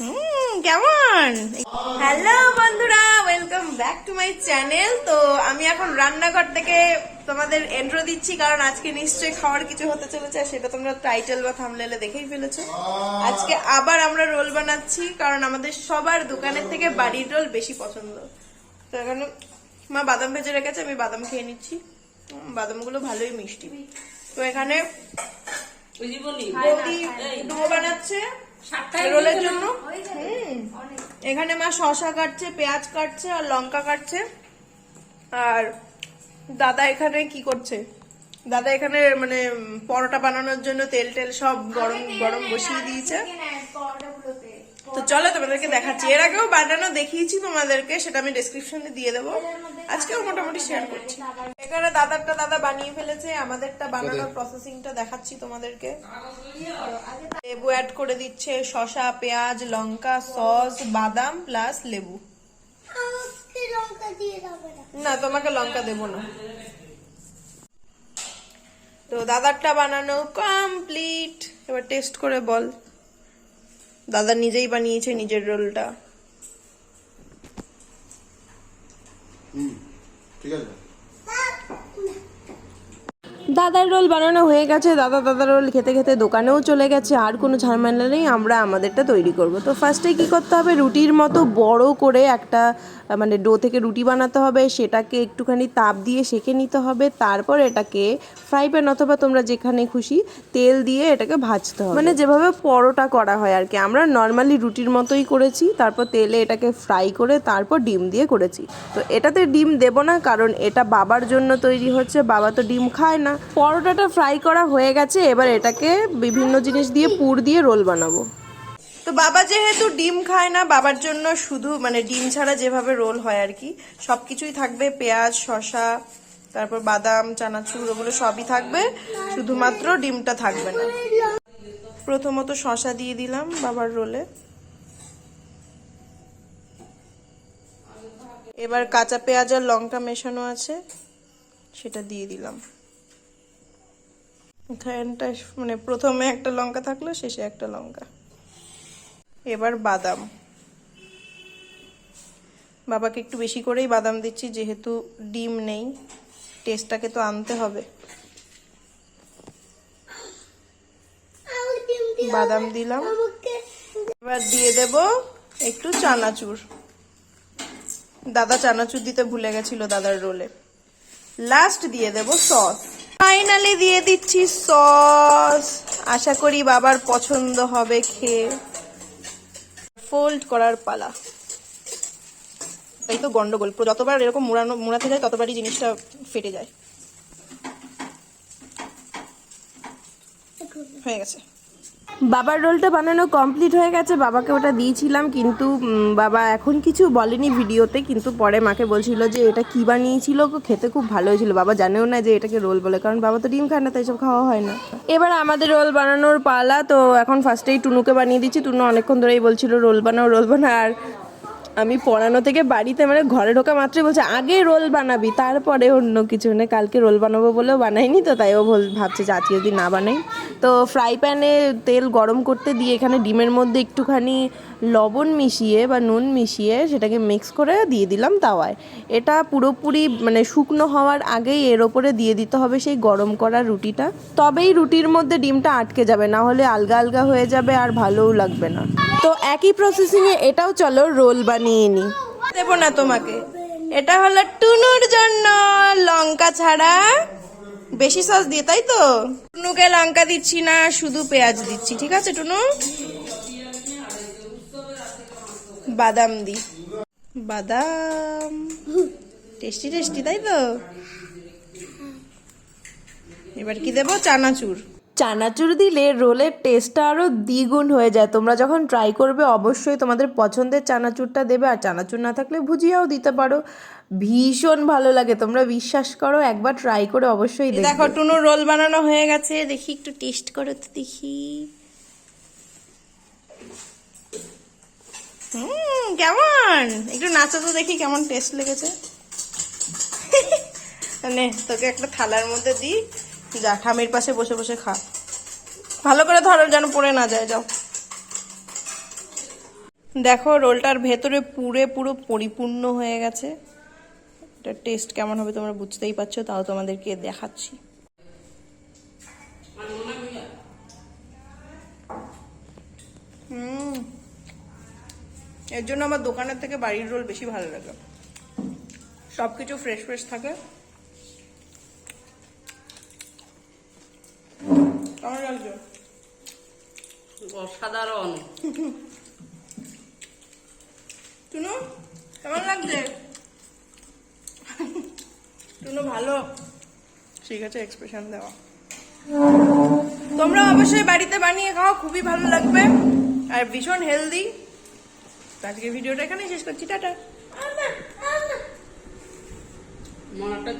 হুম কেমন? হ্যালো বন্ধুরা welcome back to my channel তো আমি এখন রান্নাঘর থেকে তোমাদের এন্ট্রো দিচ্ছি কারণ আজকে নিশ্চয়ই খাওয়ার কিছু হতে চলেছে সেটা তোমরা টাইটেল বা থামলেলে দেখেই ফেলেছো। আজকে আবার আমরা রোল বানাচ্ছি কারণ আমাদের সবার দোকানের থেকে বাড়ির রোল বেশি পছন্দ। তো এখানে মা বাদাম ভেজে রেখেছে আমি বাদাম খেয়ে নিচ্ছি। বাদামগুলো ভালোই মিষ্টি। তো এখানে বানাচ্ছে। রোলের জন্য? হুম। এখানে মা শশা কাটছে পেঁয়াজ কাটছে আর লঙ্কা কাটছে। আর দাদা এখানে কি করছে? দাদা এখানে মানে পরোটা বানানোর জন্য তেল টেল সব গরম গরম বসিয়ে দিয়েছে। তো চলো তোমাদেরকে দেখাচ্ছি। এর আগেও বানানো দেখিয়েছি তোমাদেরকে সেটা আমি ডেসক্রিপশনে দিয়ে দেবো। আজকেও মোটামুটি শেয়ার করছি। এখানে দাদারটা দাদা বানিয়ে ফেলেছে আমাদেরটা বানানোর প্রসেসিংটা দেখাচ্ছি তোমাদেরকে। লেবু অ্যাড করে দিচ্ছে শসা পেঁয়াজ লঙ্কা সস বাদাম প্লাস লেবু। না। তোমাকে লঙ্কা দেবো না। তো দাদারটা বানানো কমপ্লিট এবার টেস্ট করে বল। দাদা নিজেই বানিয়েছে নিজের রোলটা ঠিক আছে দাদার রোল বানানো হয়ে গেছে। দাদা দাদার রোল খেতে খেতে দোকানেও চলে গেছে। আর কোনো ঝামেলা নেই, আমরা আমাদেরটা তৈরি করব। তো ফার্স্টে কি করতে হবে? রুটির মতো বড় করে একটা মানে ডো থেকে রুটি বানাতে হবে। সেটাকে একটুখানি তাপ দিয়ে সেঁকে নিতে হবে। তারপর এটাকে ফ্রাই প্যান অথবা তোমরা যেখানে খুশি তেল দিয়ে এটাকে ভাজতে হবে। মানে যেভাবে পরোটা করা হয় আর কি। আমরা নর্মালি রুটির মতোই করেছি। তারপর তেলে এটাকে ফ্রাই করে তারপর ডিম দিয়ে করেছি। তো এটাতে ডিম দেব না, কারণ এটা বাবার জন্য তৈরি হচ্ছে। বাবা তো ডিম খায় না। পরোটাটা ফ্রাই করা হয়ে গেছে, এবার এটাকে বিভিন্ন জিনিস দিয়ে পুর দিয়ে রোল বানাবো। তো বাবা যেহেতু ডিম খায় না, বাবার জন্য শুধু মানে ডিম ছাড়া যেভাবে রোল হয় আর কি সব কিছুই থাকবে, পেঁয়াজ, শসা, তারপর বাদাম, চানাচুর, ওগুলো সবই থাকবে, শুধুমাত্র ডিমটা থাকবে না। প্রথমত শসা দিয়ে দিলাম বাবার রোলে এবার কাঁচা পেঁয়াজ আর লঙ্কা মেশানো আছে, সেটা দিয়ে দিলাম। এখানটা মানে প্রথমে একটা লঙ্কা থাকল, শেষে একটা লঙ্কা। এবার বাদাম। বাবাকে একটু বেশি করেই বাদাম দিচ্ছি, যেহেতু ডিম নেই। টেস্টটাকে তো আনতে হবে। বাদাম দিলাম। এবার দিয়ে দেব একটু চানাচুর। দাদা চানাচুর দিতে ভুলে গেছিল দাদার রোলে। লাস্ট দিয়ে দেব সস। ফাইনালি দিয়ে দিচ্ছি সস। আশা করি বাবার পছন্দ হবে খেয়ে। ফোল্ড করার পালা। তাই তো গন্ডগোল। যতবার এরকম মোড়ানো, মোড়াতে যায়, ততবারই জিনিসটা ফেটে যায়। হয়ে গেছে। বাবার রোলটা বানানো কমপ্লিট হয়ে গেছে, বাবাকে ওটা দিয়েছিলাম, কিন্তু বাবা এখন কিছু বলেনি ভিডিওতে, কিন্তু পরে মাকে বলছিল যে এটা কি বানিয়েছিল খেতে খুব ভালো হয়েছিল। বাবা জানেও না যে এটাকে রোল বলে, কারণ বাবা তো ডিম খায় না, তাই সব খাওয়া হয় না। এবার আমাদের রোল বানানোর পালা, তো এখন ফার্স্টেই টুনুকে বানিয়ে দিচ্ছি। টুনু অনেকক্ষণ ধরেই বলছিল, রোল বানাও, রোল বানা আর আমি পড়ানো থেকে বাড়িতে মানে ঘরে ঢোকা মাত্রই বলছে, আগে রোল বানাবি, তারপরে অন্য কিছু। মানে কালকে রোল বানাবো বলেও বানাইনি তো, তাই ও ভাবছে যে আজকে যদি না বানাই। তো ফ্রাই প্যানে তেল গরম করতে দিয়ে এখানে ডিমের মধ্যে একটুখানি লবণ মিশিয়ে বা নুন মিশিয়ে সেটাকে মিক্স করে দিয়ে দিলাম তাওয়ায়। এটা পুরোপুরি মানে শুকনো হওয়ার আগেই এর ওপরে দিয়ে দিতে হবে সেই গরম করা রুটিটা। তবেই রুটির মধ্যে ডিমটা আটকে যাবে, না হলে আলগা আলগা হয়ে যাবে আর ভালোও লাগবে না। তো একই প্রসেসিংয়ে এটাও চলো রোল বানিয়ে নি। দেবো না তোমাকে। এটা হলো টুনুর জন্য। লঙ্কা ছাড়া বেশি সস দিয়ে, তাই তো? টুনুকে লঙ্কা দিচ্ছি না, শুধু পেঁয়াজ দিচ্ছি, ঠিক আছে টুনু? বাদাম দি। বাদাম। টেস্টি টেস্টি, তাই তো? এবার কি দেবো? চানাচুর। চানাচুর দিলে রোলের টেস্টটা আরও দ্বিগুণ হয়ে যায়। তোমরা যখন ট্রাই করবে অবশ্যই তোমাদের পছন্দের চানাচুরটা দেবে। আর চানাচুর না থাকলে ভুজিয়াও দিতে পারো। ভীষণ ভালো লাগে। তোমরা বিশ্বাস করো একবার ট্রাই করে অবশ্যই দেখো টুনুর রোল বানানো হয়ে গেছে। দেখি একটু টেস্ট করো তো দেখি। হুম কেমন? একটু নাচো তো দেখি কেমন টেস্ট লেগেছে। মানে তোকে একটা থালার মধ্যে দিই। যা ঠামির পাশে বসে বসে খা। ভালো করে ধরো যেন পড়ে না যায়, যাও। দেখো, রোলটার ভেতরে পুরে পুরো পরিপূর্ণ হয়ে গেছে। এটা টেস্ট কেমন হবে তোমরা বুঝতেই পারছ, তাও তোমাদেরকে দেখাচ্ছি। হুম। এর জন্য আমার দোকানের থেকে বাড়ির রোল বেশি ভালো লাগে। সব কিছু ফ্রেশ ফ্রেশ থাকে। কেমন লাগছে? অসাধারণ। টুনু কেমন লাগছে? টুনু ভালো। ঠিক আছে এক্সপ্রেশন দেওয়া। তোমরা অবশ্যই বাড়িতে বানিয়ে খাও খুবই ভালো লাগবে। আর ভীষণ হেলদি আজকে ভিডিওটা এখানেই শেষ করছি টাটা। মনটা